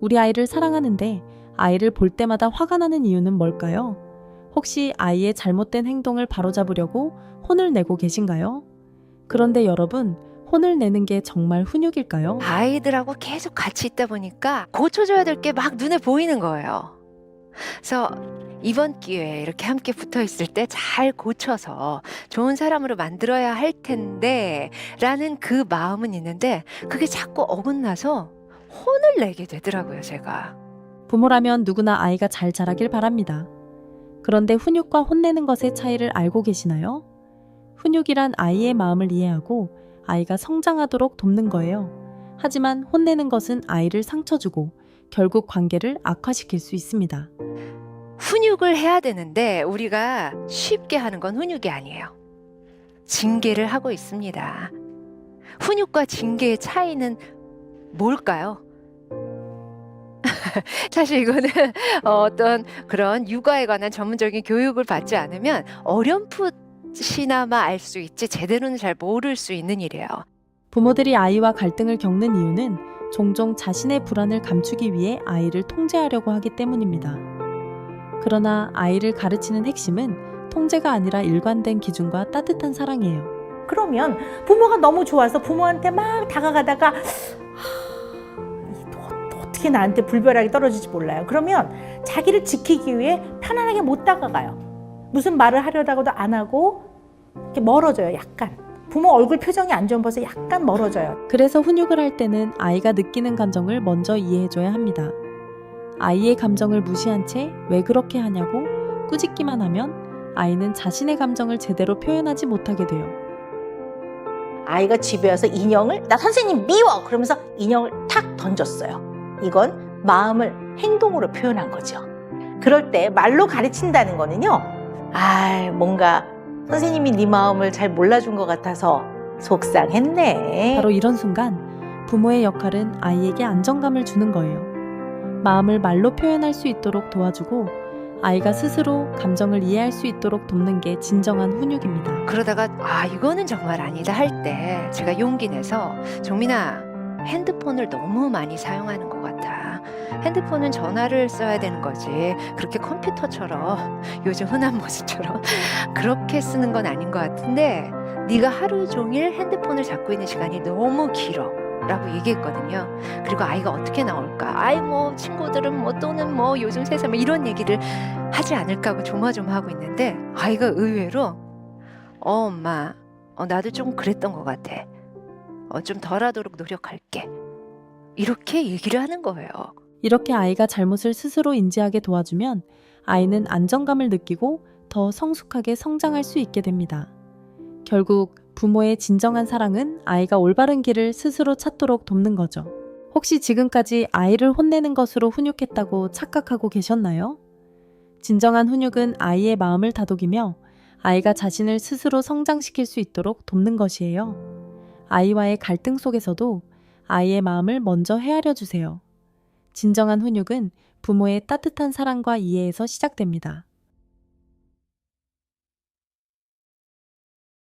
우리 아이를 사랑하는데 아이를 볼 때마다 화가 나는 이유는 뭘까요? 혹시 아이의 잘못된 행동을 바로잡으려고 혼을 내고 계신가요? 그런데 여러분, 혼을 내는 게 정말 훈육일까요? 아이들하고 계속 같이 있다 보니까 고쳐줘야 될 게 막 눈에 보이는 거예요. 그래서 이번 기회에 이렇게 함께 붙어 있을 때 잘 고쳐서 좋은 사람으로 만들어야 할 텐데 라는 그 마음은 있는데 그게 자꾸 어긋나서 혼을 내게 되더라고요, 제가. 부모라면 누구나 아이가 잘 자라길 바랍니다. 그런데 훈육과 혼내는 것의 차이를 알고 계시나요? 훈육이란 아이의 마음을 이해하고 아이가 성장하도록 돕는 거예요. 하지만 혼내는 것은 아이를 상처 주고 결국 관계를 악화시킬 수 있습니다. 훈육을 해야 되는데 우리가 쉽게 하는 건 훈육이 아니에요. 징계를 하고 있습니다. 훈육과 징계의 차이는 뭘까요? 사실 이거는 어떤 그런 육아에 관한 전문적인 교육을 받지 않으면 어렴풋이나마 알 수 있지 제대로는 잘 모를 수 있는 일이에요. 부모들이 아이와 갈등을 겪는 이유는 종종 자신의 불안을 감추기 위해 아이를 통제하려고 하기 때문입니다. 그러나 아이를 가르치는 핵심은 통제가 아니라 일관된 기준과 따뜻한 사랑이에요. 그러면 부모가 너무 좋아서 부모한테 막 다가가다가 어떻게 나한테 불벼락이 떨어질지 몰라요. 그러면 자기를 지키기 위해 편안하게 못 다가가요. 무슨 말을 하려다가도 안 하고 이렇게 멀어져요. 약간 부모 얼굴 표정이 안 좋은 벌써 약간 멀어져요. 그래서 훈육을 할 때는 아이가 느끼는 감정을 먼저 이해해줘야 합니다. 아이의 감정을 무시한 채 왜 그렇게 하냐고 꾸짖기만 하면 아이는 자신의 감정을 제대로 표현하지 못하게 돼요. 아이가 집에 와서 인형을 나 선생님 미워 그러면서 인형을 탁 던졌어요. 이건 마음을 행동으로 표현한 거죠. 그럴 때 말로 가르친다는 거는요. 아, 뭔가 선생님이 네 마음을 잘 몰라준 것 같아서 속상했네. 바로 이런 순간 부모의 역할은 아이에게 안정감을 주는 거예요. 마음을 말로 표현할 수 있도록 도와주고 아이가 스스로 감정을 이해할 수 있도록 돕는 게 진정한 훈육입니다. 그러다가 아 이거는 정말 아니다 할 때 제가 용기 내서 정민아 핸드폰을 너무 많이 사용하는 것 같아. 핸드폰은 전화를 써야 되는 거지. 그렇게 컴퓨터처럼 요즘 흔한 모습처럼 그렇게 쓰는 건 아닌 것 같은데 네가 하루 종일 핸드폰을 잡고 있는 시간이 너무 길어. 라고 얘기했거든요. 그리고 아이가 어떻게 나올까? 아이 뭐 친구들은 뭐 또는 뭐 요즘 세상 뭐 이런 얘기를 하지 않을까 하고 조마조마하고 있는데 아이가 의외로 어, 엄마, 어, 나도 좀 그랬던 것 같아. 어, 좀 덜하도록 노력할게. 이렇게 얘기를 하는 거예요. 이렇게 아이가 잘못을 스스로 인지하게 도와주면 아이는 안정감을 느끼고 더 성숙하게 성장할 수 있게 됩니다. 결국 부모의 진정한 사랑은 아이가 올바른 길을 스스로 찾도록 돕는 거죠. 혹시 지금까지 아이를 혼내는 것으로 훈육했다고 착각하고 계셨나요? 진정한 훈육은 아이의 마음을 다독이며 아이가 자신을 스스로 성장시킬 수 있도록 돕는 것이에요. 아이와의 갈등 속에서도 아이의 마음을 먼저 헤아려 주세요. 진정한 훈육은 부모의 따뜻한 사랑과 이해에서 시작됩니다.